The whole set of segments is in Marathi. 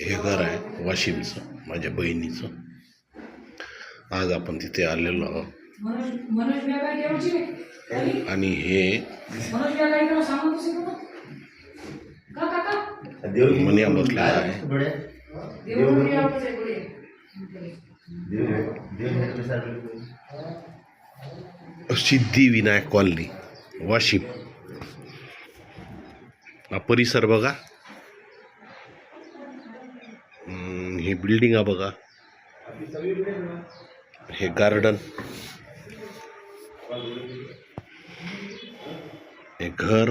हे घर आहे वाशिमचं माझ्या बहिणीचं. आज आपण तिथे आलेलो आहोत. आणि हे मनिया बसलेला आहे. सिद्धिविनायक कॉलनी वाशिम. हा परिसर बघा. ही बिल्डिंग आहे बघा. हे गार्डन हे घर.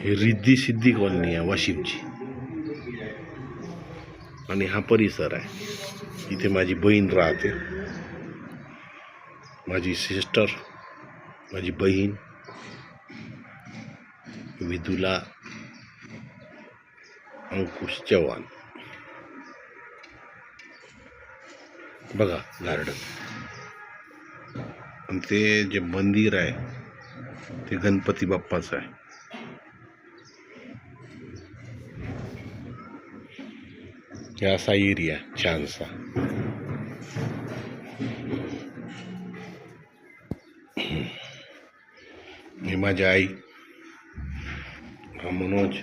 हे रिद्धी सिद्धी कॉलनी आहे वाशिमची. आणि हा परिसर आहे. इथे माझी बहीण राहते. माझी सिस्टर माझी बहीण. विदुला. अंकुश चव्हाण बघा गार्डन आणि ते जे मंदिर आहे ते गणपती बाप्पाचं आहे. हे असा एरिया छानसा. हे माझी आई हा मनोज.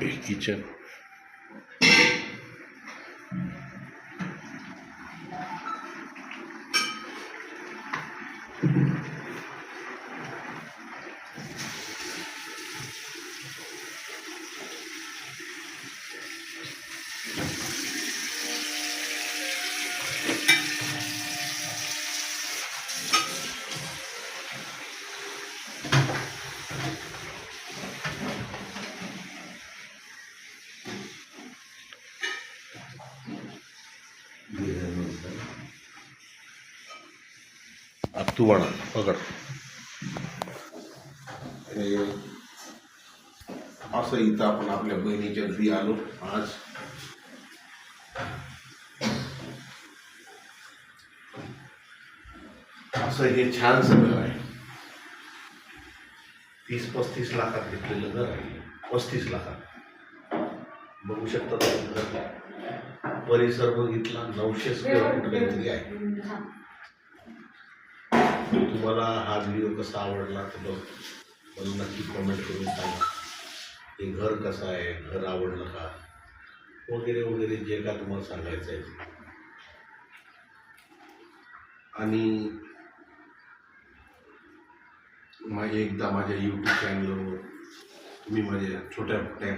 bekleyeceğim. तू वळा पकड हे असं इथं आपण आपल्या बहिणीच्या घरी आलो आज असं हे छान सगळं आहे तीस पस्तीस लाखात घेतलेलं घर आहे. पस्तीस लाखात. बघू शकता तुम्ही घर परिसर बघितला नऊशे स्क्वेअर फूट काहीतरी आहे. तुम्हाला हा व्हिडिओ कसा आवडला तर बघ. मला नक्की कमेंट करून सांगा. हे घर कसं आहे? घर आवडलं का? वगैरे वगैरे जे का तुम्हाला सांगायचं आहे. आणि माझे एकदा माझ्या यूट्यूब चॅनलवर तुम्ही माझ्या छोट्या मोठ्या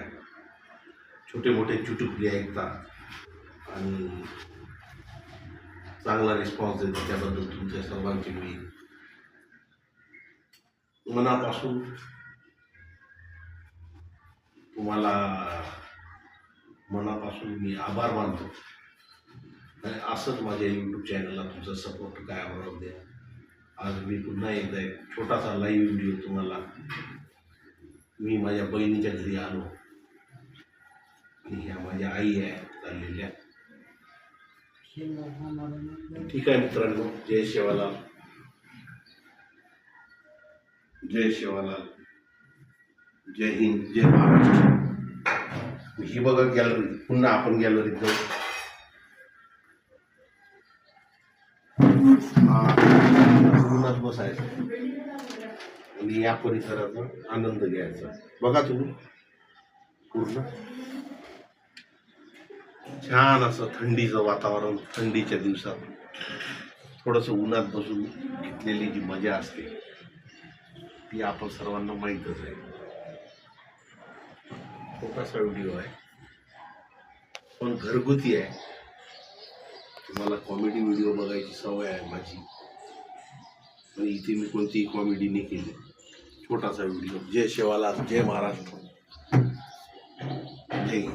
छोटे मोठे चुटुकले ऐकता. आणि चांगला रिस्पॉन्स देतो. त्याबद्दल तुमच्या सर्वांची मी मनापासून तुम्हाला मनापासून मी आभार मानतो. आणि असंच माझ्या यूट्यूब चॅनलला तुमचा सपोर्ट काय आवडत द्या. आज मी पुन्हा एकदा एक छोटासा लाईव्ह व्हिडिओ तुम्हाला मी माझ्या बहिणीच्या घरी आलो. आणि ह्या माझ्या आई आहे चाललेल्या. ठीक आहे मित्रांनो जय शेवाला जय शिवाला. जय हिंद जय महाराष्ट्र. ही बघा गॅलरी पुन्हा आपण गॅलरीत जाऊ. हा, बसायचं. आणि या परिसराचा आनंद घ्यायचा. बघा तुम्ही. पूर्ण. छान असं थंडीचं वातावरण थंडीच्या दिवसात. थोडंसं उन्हात बसून घेतलेली जी मजा असते. ती आपण सर्वांना माहीतच आहे. छोटासा व्हिडिओ आहे. पण घरगुती आहे. तुम्हाला कॉमेडी व्हिडिओ बघायची सवय आहे माझी. आणि इथे मी कोणतीही कॉमेडी नाही केली. छोटासा व्हिडिओ. जय शेवाला जय महाराष्ट्र. जय